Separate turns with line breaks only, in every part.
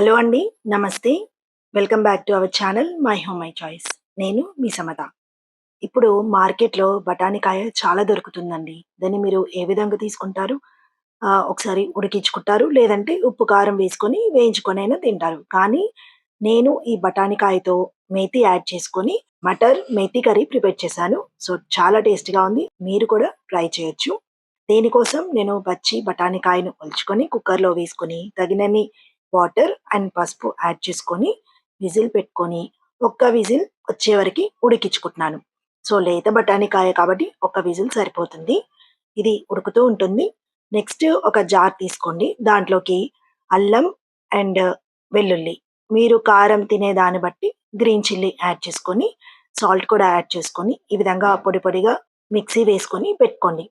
Hello అండి. నమస్తే. Welcome back to our channel my home my choice. నేను మీ సమత. ఇప్పుడు మార్కెట్‌లో బఠానీకాయ చాలా దొరుకుతుందండి. దాన్ని మీరు ఏ విధంగా తీసుకుంటారు? ఒకసారి ఉడికించుకుంటారు. లేదంటే ఉప్పు, కారం వేసుకొని వేయించుకొనైనా తింటారు. కానీ నేను ఈ బఠానీకాయతో మేతి యాడ్ చేసుకొని మటర్ మేతి కర్రీ ప్రిపేర్ చేశాను. సో, చాలా టేస్టీగా ఉంది. మీరు కూడా ట్రై చేయొచ్చు. దీనికోసం నేను పచ్చి బఠానీకాయను ఒలుచుకొని కుక్కర్‌లో వేసుకొని తగినన్ని వాటర్ అండ్ పసుపు యాడ్ చేసుకొని విజిల్ పెట్టుకొని ఒక్క విజిల్ వచ్చే వరకు ఉడికించుకుంటున్నాను. సో, లేత బఠానీకాయ కాబట్టి ఒక విజిల్ సరిపోతుంది. ఇది ఉడుకుతూ ఉంటుంది. నెక్స్ట్ ఒక జార్ తీసుకోండి. దాంట్లోకి అల్లం అండ్ వెల్లుల్లి మీరు కారం తినే దాన్ని బట్టి గ్రీన్ చిల్లీ యాడ్ చేసుకొని, సాల్ట్ కూడా యాడ్ చేసుకొని, ఈ విధంగా పొడి పొడిగా మిక్సీ వేసుకొని పెట్టుకోండి.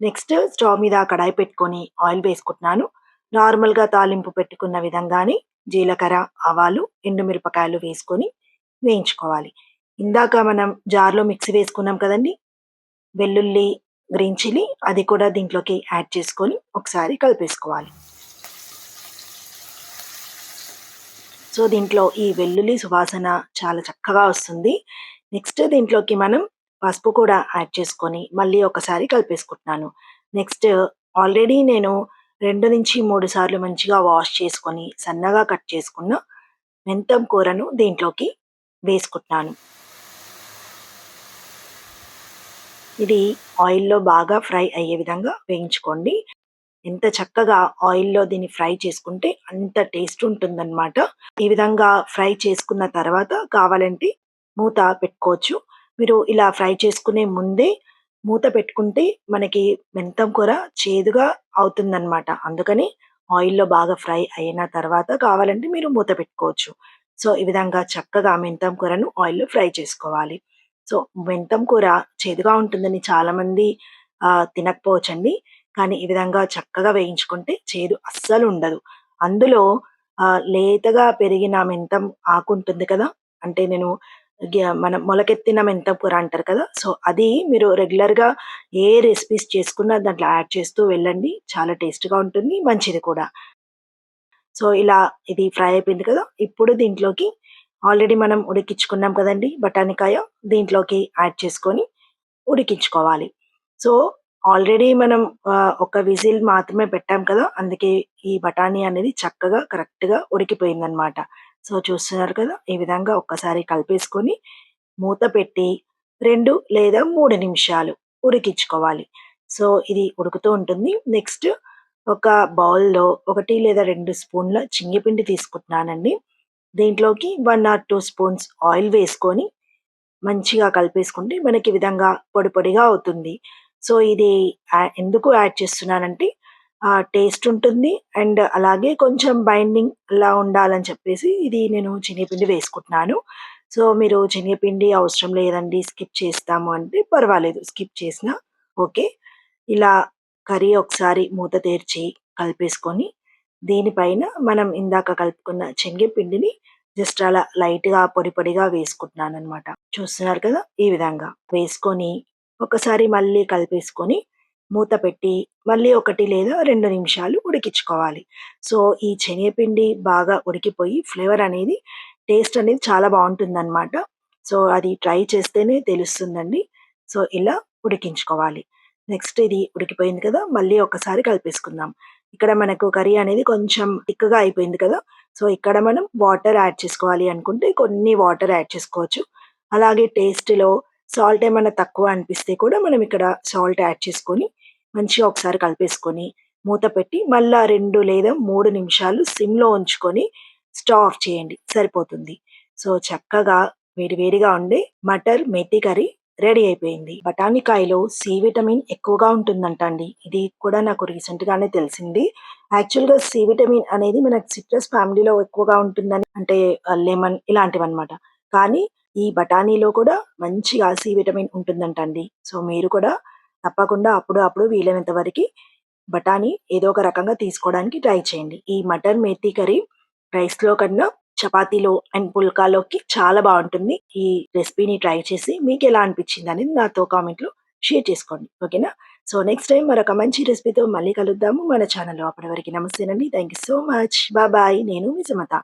నెక్స్ట్ స్టవ్ మీద కడాయి పెట్టుకొని ఆయిల్ వేసుకుంటున్నాను. నార్మల్‌గా తాలింపు పెట్టుకున్న విధంగానే జీలకర్ర, ఆవాలు, ఎండుమిరపకాయలు వేసుకొని వేయించుకోవాలి. ఇందాక మనం జార్‌లో మిక్సీ వేసుకున్నాం కదండీ! వెల్లుల్లి, గ్రీన్ చిల్లీ అది కూడా దీంట్లోకి యాడ్ చేసుకొని ఒకసారి కలిపేసుకోవాలి. సో, దీంట్లో ఈ వెల్లుల్లి సువాసన చాలా చక్కగా వస్తుంది. నెక్స్ట్ దీంట్లోకి మనం పసుపు కూడా యాడ్ చేసుకొని మళ్ళీ ఒకసారి కలిపేసుకుంటున్నాను. నెక్స్ట్ ఆల్రెడీ నేను 2-3 సార్లు మంచిగా వాష్ చేసుకొని సన్నగా కట్ చేసుకున్న మెంతం కూరను దీంట్లోకి వేసుకుంటున్నాను. ఇది ఆయిల్‌లో బాగా ఫ్రై అయ్యే విధంగా వేయించుకోండి. ఎంత చక్కగా ఆయిల్‌లో దీన్ని ఫ్రై చేసుకుంటే అంత టేస్ట్ ఉంటుందన్నమాట. ఈ విధంగా ఫ్రై చేసుకున్న తర్వాత కావాలంటే మూత పెట్టుకోవచ్చు. మీరు ఇలా ఫ్రై చేసుకునే ముందే మూత పెట్టుకుంటే మనకి మెంతం కూర చేదుగా అవుతుందన్నమాట. అందుకని ఆయిల్‌లో బాగా ఫ్రై అయిన తర్వాత కావాలంటే మీరు మూత పెట్టుకోవచ్చు. సో, ఈ విధంగా చక్కగా మెంతం కూరను ఆయిల్‌లో ఫ్రై చేసుకోవాలి. సో, మెంతం కూర చేదుగా ఉంటుందని చాలామంది తినకపోవచ్చండి. కానీ ఈ విధంగా చక్కగా వేయించుకుంటే చేదు అస్సలు ఉండదు. అందులో లేతగా పెరిగిన మెంతం ఆకు ఉంటుంది కదా! అంటే నేను మనం మొలకెత్తిన మెంతం కూర అంటారు కదా! సో, అది మీరు రెగ్యులర్‌గా ఏ రెసిపీస్ చేసుకున్నా దాంట్లో యాడ్ చేస్తూ వెళ్ళండి. చాలా టేస్ట్‌గా ఉంటుంది. మంచిది కూడా. సో, ఇలా ఇది ఫ్రై అయిపోయింది కదా! ఇప్పుడు దీంట్లోకి ఆల్రెడీ మనం ఉడికించుకున్నాం కదండి బఠానీకాయ. దీంట్లోకి యాడ్ చేసుకొని ఉడికించుకోవాలి. సో, ఆల్రెడీ మనం ఒక విజిల్ మాత్రమే పెట్టాం కదా! అందుకే ఈ బఠానీ అనేది చక్కగా కరెక్ట్‌గా ఉడికిపోయిందనమాట. సో, చూస్తున్నారు కదా! ఈ విధంగా ఒక్కసారి కలిపేసుకొని మూత పెట్టి రెండు లేదా మూడు నిమిషాలు ఉడికించుకోవాలి. సో, ఇది ఉడుకుతూ ఉంటుంది. నెక్స్ట్ ఒక బౌల్‌లో ఒకటి లేదా రెండు స్పూన్ల చింగిపిండి తీసుకుంటున్నానండి. దీంట్లోకి one or two spoons oil వేసుకొని మంచిగా కలిపేసుకుంటే మనకి ఈ విధంగా పొడి పొడిగా అవుతుంది. సో, ఇది ఎందుకు యాడ్ చేస్తున్నానంటే టేస్ట్ ఉంటుంది. అండ్ అలాగే కొంచెం బైండింగ్ అలా ఉండాలని చెప్పేసి ఇది నేను శనగపిండి వేసుకుంటున్నాను. సో, మీరు శనగపిండి అవసరం లేదండి స్కిప్ చేస్తాము అంటే పర్వాలేదు. స్కిప్ చేసినా ఓకే. ఇలా కర్రీ ఒకసారి మూత తెరిచి కలిపేసుకొని దీనిపైన మనం ఇందాక కలుపుకున్న శనగపిండిని జస్ట్ అలా లైట్‌గా పొడి పొడిగా వేసుకుంటున్నాననమాట. చూస్తున్నారు కదా! ఈ విధంగా వేసుకొని ఒకసారి మళ్ళీ కలిపేసుకొని మూత పెట్టి మళ్ళీ ఒకటి లేదా రెండు నిమిషాలు ఉడికించుకోవాలి. సో, ఈ శనగపిండి బాగా ఉడికిపోయి ఫ్లేవర్ అనేది టేస్ట్ అనేది చాలా బావుంటుందనమాట. సో, అది ట్రై చేస్తేనే తెలుస్తుందండి. సో, ఇలా ఉడికించుకోవాలి. నెక్స్ట్ ఇది ఉడికిపోయింది కదా! మళ్ళీ ఒకసారి కలిపేసుకుందాం. ఇక్కడ మనకు కర్రీ అనేది కొంచెం థిక్‌గా అయిపోయింది కదా! సో, ఇక్కడ మనం వాటర్ యాడ్ చేసుకోవాలి అనుకుంటే కొన్ని వాటర్ యాడ్ చేసుకోవచ్చు. అలాగే టేస్ట్‌లో సాల్ట్ ఏమైనా తక్కువ అనిపిస్తే కూడా మనం ఇక్కడ సాల్ట్ యాడ్ చేసుకొని మంచిగా ఒకసారి కలిపేసుకొని మూత పెట్టి మళ్ళా రెండు లేదా మూడు నిమిషాలు సిమ్‌లో ఉంచుకొని స్టవ్ ఆఫ్ చేయండి. సరిపోతుంది. సో, చక్కగా వేడి వేడిగా ఉండే మటర్ మెతి కర్రీ రెడీ అయిపోయింది. బఠానీకాయలో సి విటమిన్ ఎక్కువగా ఉంటుందంట అండి. ఇది కూడా నాకు రీసెంట్‌గానే తెలిసింది. యాక్చువల్‌గా సి విటమిన్ అనేది మనకు సిట్రస్ ఫ్యామిలీలో ఎక్కువగా ఉంటుందని అంటే లెమన్ లెమన్ ఇలాంటివన్నమాట. కానీ ఈ బఠానీలో కూడా మంచిగా సి విటమిన్ ఉంటుందంట అండి. సో, మీరు కూడా తప్పకుండా అప్పుడు అప్పుడు వీలైనంత వరకి బఠానీ ఏదో ఒక రకంగా తీసుకోవడానికి ట్రై చేయండి. ఈ మటన్ మేతి కర్రీ రైస్‌లో కన్నా చపాతీలో అండ్ పుల్కాలోకి చాలా బాగుంటుంది ఈ రెసిపీని ట్రై చేసి మీకు ఎలా అనిపించింది అనేది నాతో కామెంట్‌లో షేర్ చేసుకోండి. ఓకేనా? సో నెక్స్ట్ టైం మరొక మంచి రెసిపీతో మళ్ళీ కలుద్దాము మన ఛానల్లో అప్పటి వరకు నమస్తేనండి thank you so much bye నేను మీ సుమత